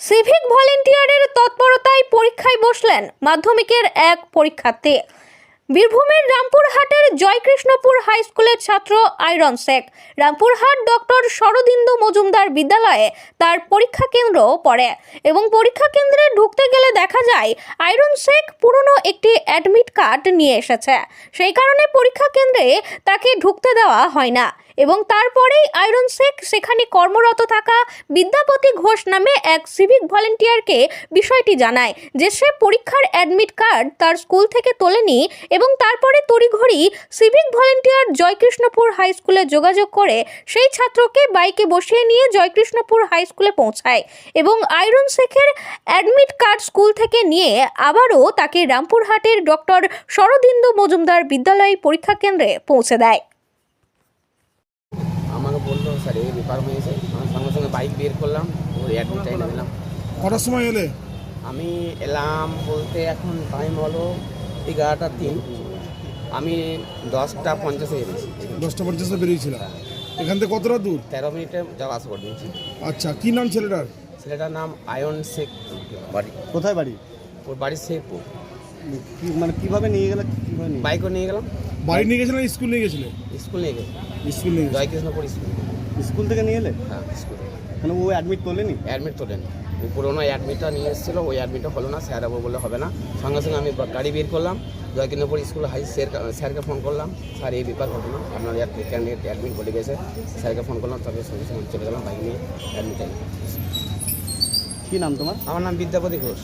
Civic ভলেন্টিয়ারের তৎপরতায় পরীক্ষায় বসলেন মাধ্যমিকের এক পরীক্ষার্থী। বীরভূমের রামপুরহাটের জয়কৃষ্ণপুর হাই স্কুলের ছাত্র আয়রন শেখ। রামপুরহাট ডক্টর শরদিন্দু মজুমদার বিদ্যালয়ে তার পরীক্ষা কেন্দ্র পড়ে এবং পরীক্ষা কেন্দ্রে ঢুকতে গেলে দেখা যায়, আয়রন শেখ পুরনো একটি অ্যাডমিট কার্ড নিয়ে এসেছে। সেই কারণে পরীক্ষা কেন্দ্রে তাকে ঢুকতে দেওয়া হয় না। এবং তারপরেই আয়রন শেখ সেখানে কর্মরত থাকা বিদ্যাপতি ঘোষ নামে এক সিভিক ভলেন্টিয়ারকে বিষয়টি জানায় যে সে পরীক্ষার অ্যাডমিট কার্ড তার স্কুল থেকে তোলেনি এবং তারপরে তড়িঘড়ি সিভিক ভলেন্টিয়ার জয়কৃষ্ণপুর হাই স্কুলে যোগাযোগ করে সেই ছাত্রকে বাইকে বসিয়ে নিয়ে জয়কৃষ্ণপুর হাই স্কুলে পৌঁছায় এবং আয়রন শেখের অ্যাডমিট কার্ড স্কুল থেকে নিয়ে আবারও তাকে রামপুরহাটের ডক্টর শরদিন্দু মজুমদার বিদ্যালয় পরীক্ষা কেন্দ্রে পৌঁছে দেয়। এই ব্যাপার হয়েছে আমি সঙ্গে সঙ্গে বাইক বের করলাম ওর অ্যাডমিট এনে দিলাম কটার সময় এলে? আমি এলাম বলতে এখন টাইম হলো এগারোটা তিন। আমি দশটা পঞ্চাশে বেরিয়েছি। দশটা পঞ্চাশে বেরিয়েছিলাম এখান থেকে কতটা দূর? তেরো মিনিটে যাওয়া আসা করে আচ্ছা কি নাম ছেলেটার? ছেলেটার নাম আয়ন শেখ বাড়ি। কোথায় বাড়ি? ওর বাড়ি শেখপুর। কি মানে কীভাবে নিয়ে গেলে বাইকও নিয়ে গেলাম। বাড়ি নিয়ে গেছিলেন স্কুল নিয়ে গেছিলেন স্কুল নিয়ে গেছি স্কুল নিয়ে জয়কৃষ্ণপুর স্কুল। স্কুল থেকে নিয়ে এলে? হ্যাঁ স্কুল মানে ও অ্যাডমিট করলেনি? অ্যাডমিট তোলেন। পুরোনো অ্যাডমিটটা নিয়ে এসেছিল ওই অ্যাডমিটটা হলো না স্যার আবার বললে হবে না। সঙ্গে সঙ্গে আমি গাড়ি বের করলাম জয়কিন্দ্রপুর স্কুল হাই স্যার স্যারকে ফোন করলাম স্যার এই ব্যাপার ঘটনা আপনার ক্যান্ডিডেট অ্যাডমিট বলে গেছে। স্যারকে ফোন করলাম তবে সঙ্গে সঙ্গে চলে গেলাম বাইক নিয়ে অ্যাডমিট কি নাম তোমার? আমার নাম বিদ্যাপতি ঘোষ।